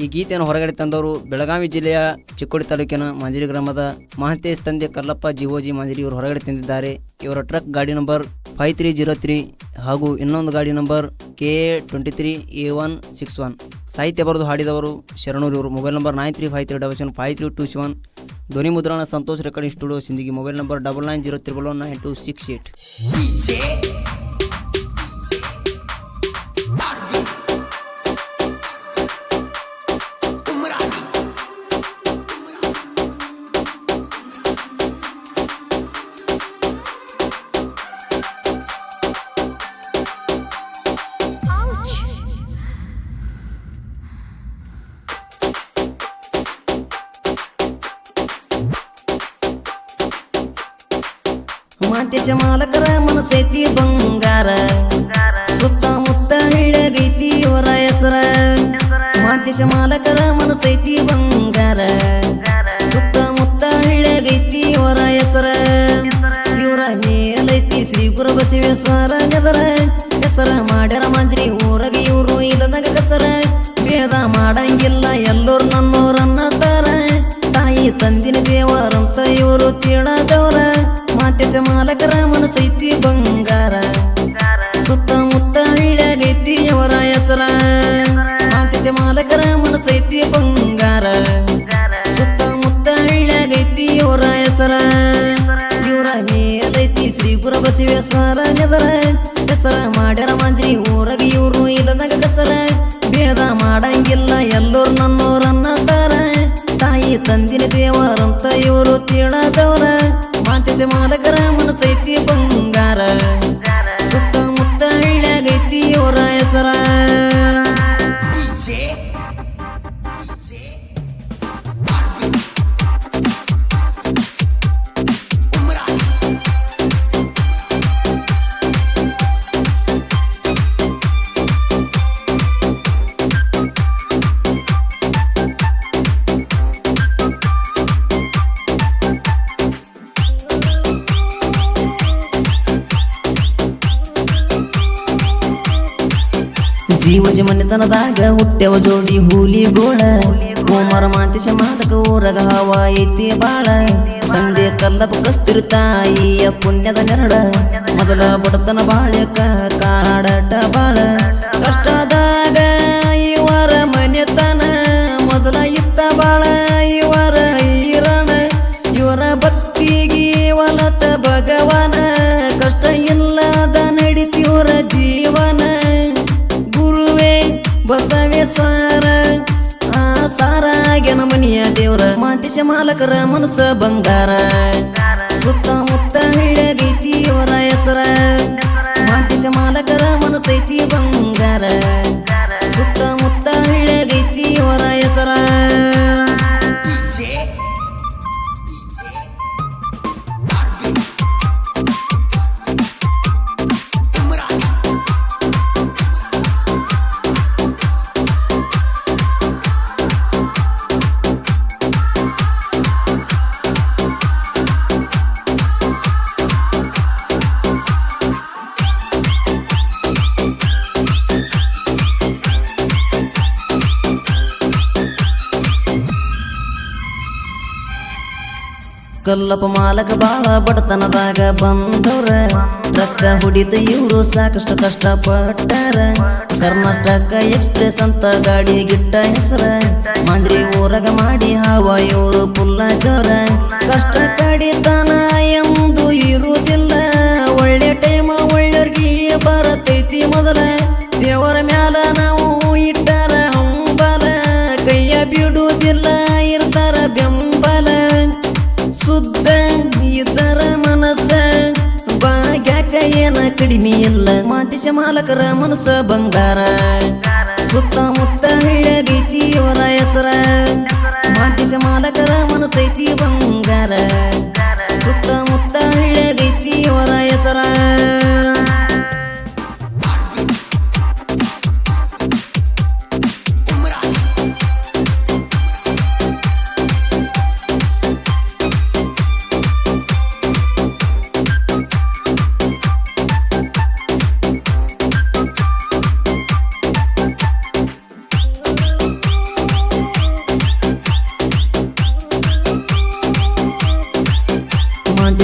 ಈ ಗೀತೆಯನ್ನು ಹೊರಗಡೆ ತಂದವರು ಬೆಳಗಾವಿ ಜಿಲ್ಲೆಯ ಚಿಕ್ಕೋಡಿ ತಾಲೂಕಿನ ಮಾಂಜರಿ ಗ್ರಾಮದ ಮಹಂತೇಶ್ ತಂದೆ ಕಲ್ಲಪ್ಪ ಜಿವೋಜಿ ಮಾಂಜರಿ ಇವರು ಹೊರಗಡೆ ತಂದಿದ್ದಾರೆ. ಇವರ ಟ್ರಕ್ ಗಾಡಿ number five three zero three ಹಾಗೂ ಇನ್ನೊಂದು ಗಾಡಿ number K A twenty three A one six one. ಸಾಹಿತ್ಯ ಬರೆದು ಹಾಡಿದವರು ಶರಣೂರು ಇವರು. Mobile number nine three five three double seven five three two seven ಧ್ವನಿ ಮುದ್ರಣ Santosh recording studio, Sindagi. Mobile number double nine zero triple one nine two six eight. ಮಾಂತ್ಯಜ ಮಾಲಕರ ಮನಸೈತಿ ಬಂಗಾರ. ಸುತ್ತಮುತ್ತ ಹಳ್ಳಗೈತಿ ಇವರ ಹೆಸರ. ಮಾಂತ್ಯಜ ಮಾಲಕರ ಮನಸೈತಿ ಬಂಗಾರ. ಸುತ್ತಮುತ್ತ ಹಳ್ಳಗೈತಿ ಇವರ ಹೆಸರ. ಇವರ ಮೇಲೈತಿ ಶ್ರೀ ಗುರು ಬಸವೇಶ್ವರ ನೆದರ ಹೆಸರ ಮಾಡ್ಯಾರ ಮಾಂಜ್ರಿ ಊರಗ ಇವರು ಇಲ್ಲದಾಗ ಕಸರ ಭೇದ ಮಾಡಂಗಿಲ್ಲ ಎಲ್ಲರೂ ನನ್ನೋರನ್ನತಾರ ತಾಯಿ ತಂದಿನ ದೇವರಂತ ಇವರು ತಿಳದವ್ರ. ಮಾತೆಸ ಮಾಲಕರ ಮನಸೈತಿ ಬಂಗಾರ. ಸುತ್ತಮುತ್ತ ಹಳ್ಳಿಯಾಗೈತಿ ಅವರ ಹೆಸರ. ಮಾತೆಸ ಮಾಲಕರ ಮನಸೈತಿ ಬಂಗಾರ. ಸುತ್ತಮುತ್ತ ಹಳ್ಳಿಯಾಗೈತಿ ಅವರ ಹೆಸರ. ಇವರ ಮೇಲೈತಿ ಶ್ರೀ ಗುರು ಬಸವೇಶ್ವರ ನೆದರ. ಹೆಸರ ಮಾಡ್ಯಾರ ಮಾಂಜ್ರಿ ಊರಾಗ ಇವರು ಇಲ್ಲದಾಗ ಕಸರ ಭೇದ ಮಾಡಂಗಿಲ್ಲ ಎಲ್ಲರೂ ನನ್ನೋರನ್ನತಾರ ತಾಯಿ ತಂದಿನ ದೇವರಂತ ಇವರು ತಿಳದವ್ರ. ಮಾತೆಸ ಮಾಲಕರ ಮನಸೈತಿ ಬಂಗಾರ. ಸುತ್ತಮುತ್ತ ಹಳ್ಳ್ಯಾಗೈತಿ ಅವರ ಹೆಸರ. ಜೀವಜ ಮನೆತನದಾಗ ಹುಟ್ಟೆವ ಜೋಡಿ ಹೂಲಿ ಗೋಳ ಕೋಮರ ಮಾತಿಶ ಮಾದಕ ಊರಗ ಹವ ಐತಿ ಬಾಳ. ತಂದೆ ಕಲ್ಲಪ್ಪ ಕಸ್ತಿರು ಪುಣ್ಯದ ನೆರಡ. ಮೊದಲ ಬಡತನ ಬಾಳ್ಯಕ ಕಾಡಟ ಬಾಳ. ದೇವ್ರ ಮಾತಿಸ ಮಾಲಕರ ಮನಸ್ಸ ಬಂಗಾರ. ಸುತ್ತಮುತ್ತ ಅವರ ಕಲ್ಲಪ್ಪ ಮಾಲಕ ಬಾಳ ಬಡತನದಾಗ ಬಂದವ್ರ. ರಕ್ಕ ಹುಡಿದ ಇವರು ಸಾಕಷ್ಟು ಕಷ್ಟಪಟ್ಟಾರ. ಕರ್ನಾಟಕ ಎಕ್ಸ್ಪ್ರೆಸ್ ಅಂತ ಗಾಡಿ ಗಿಟ್ಟ ಹೆಸರ. ಮಾಂದ್ರಿ ಊರಾಗ ಮಾಡಿ ಹಾವ ಇವರು ಪುಲ್ಲ ಜೋರ ಕಷ್ಟ ಕಡಿತನ ಎಂದು ಇರುವುದಿಲ್ಲ ಒಳ್ಳೆ ಟೈಮ ಒಳ್ಳೆಯವ್ರಿಗೆ ಬರತೈತಿ ಮೊದಲ. ದೇವರ ಮ್ಯಾಲ ನಾವು ಇಟ್ಟಾರ ಹಂಬಲ. ಕೈಯ ಬಿಡುವುದಿಲ್ಲ ಮಾತಿಸ ಮಾಲಕರ ಮನಸ ಬಂಗಾರ. ಸುತ್ತಮುತ್ತ ಹಳ್ಳ್ಯಾಗೈತಿ ಅವರ ಹೆಸರ. ಆಕಾಶ ಮಾಲಕರ ಮನಸೈತಿ ಬಂಗಾರ. ಸುತ್ತಮುತ್ತ ಹಳ್ಳ್ಯಾಗೈತಿ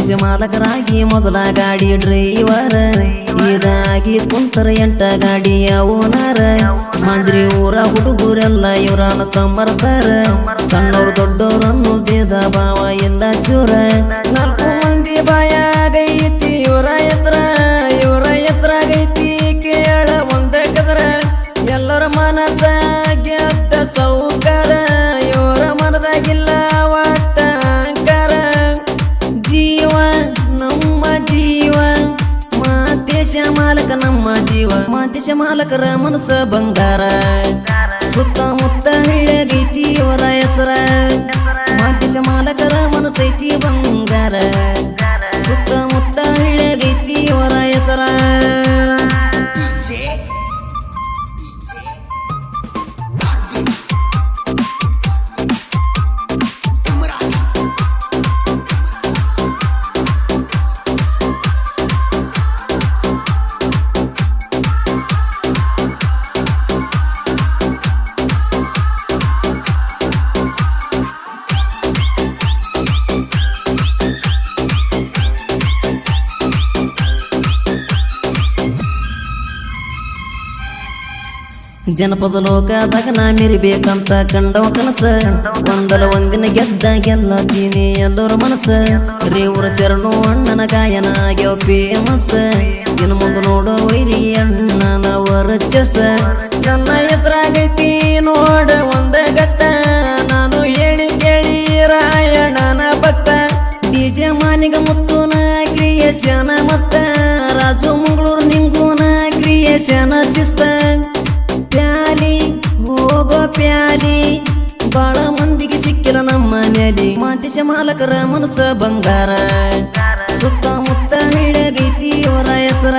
ಮಾಂತಿಸಿ ಮಾಲಕರಾಗಿ ಮೊದಲ ಗಾಡಿ ಡ್ರೈವರ್ ಇದಾಗಿ ಕುಂತರ ಎಂಟ ಗಾಡಿ ಓನರ್ ಮಾಂಜ್ರಿ ಊರ ಹುಡುಗರೆಲ್ಲ ಇವರನ್ನ ತಮ್ಮರ್ತಾರ. ಸಣ್ಣವ್ರು ದೊಡ್ಡವರನ್ನು ಭೇದ ಭಾವ ಎಲ್ಲ ಚೂರ. ನಾಲ್ಕು ಮಂದಿ ಬಾಯಾಗೈತಿ ಮಾಲಕ ನಮ್ಮ ಜೀವ. ಮಾತಿಶ ಮಾಲಕರ ಮನಸ್ಸ ಬಂಗಾರ. ಸುತ್ತಮುತ್ತ ಹಳ್ಳಗೈತಿ ಇವರ ಹೆಸರ. ಮಾತಿಶ ಮಾಲಕರ ಮನಸ್ಸೈತಿ ಬಂಗಾರ. ಜನಪದ ಲೋಕದಾಗ ನಾ ಮೀರಿಬೇಕಂತ ಕಂಡವ ಕನಸ. ಒಂದಲ ಒಂದಿನ ಗೆದ್ದ ಗೆಲ್ಲತೀನಿ ಎಲ್ಲರ ಮನಸ್ಸ ರೇವರ ಶರಣು ಅಣ್ಣನ ಗಾಯನ ಆಗ್ಯಾವ ಫೇಮಸ್ ಇನ್ನು ಮುಂದೆ ನೋಡೋ ವೈರಿ ಅಣ್ಣನ ವರ್ಚಸ. ನನ್ನ ಹೆಸರಾಗೈತಿ ನೋಡ ಒಂದ ಗತ್ತ. ನಾನು ಹೇಳಿ ಕೇಳಿ ರಾಯಣ್ಣನ ಭಕ್ತ. ಡಿಜೆ ಮಾನಿಗ ಮುತ್ತುನ ಕ್ರಿಯೇಶನ ಮಸ್ತ. ರಾಜು ಮಂಗಳೂರು ನಿಂಗೂನ ಕ್ರಿಯೇಶನ ಶಿಸ್ತ. ಪ್ಯಾರಿ. ಬಾಳ ಮಂದಿಗೆ ಸಿಕ್ಕಿರ ನಮ್ಮ ಮನೆಯಲ್ಲಿ ಮಾತಿಶ ಮಾಲಕರ ಮನಸ್ಸ ಬಂಗಾರ. ಸುತ್ತಮುತ್ತ ಹೇಳಗೈತಿ ಅವರ ಹೆಸರ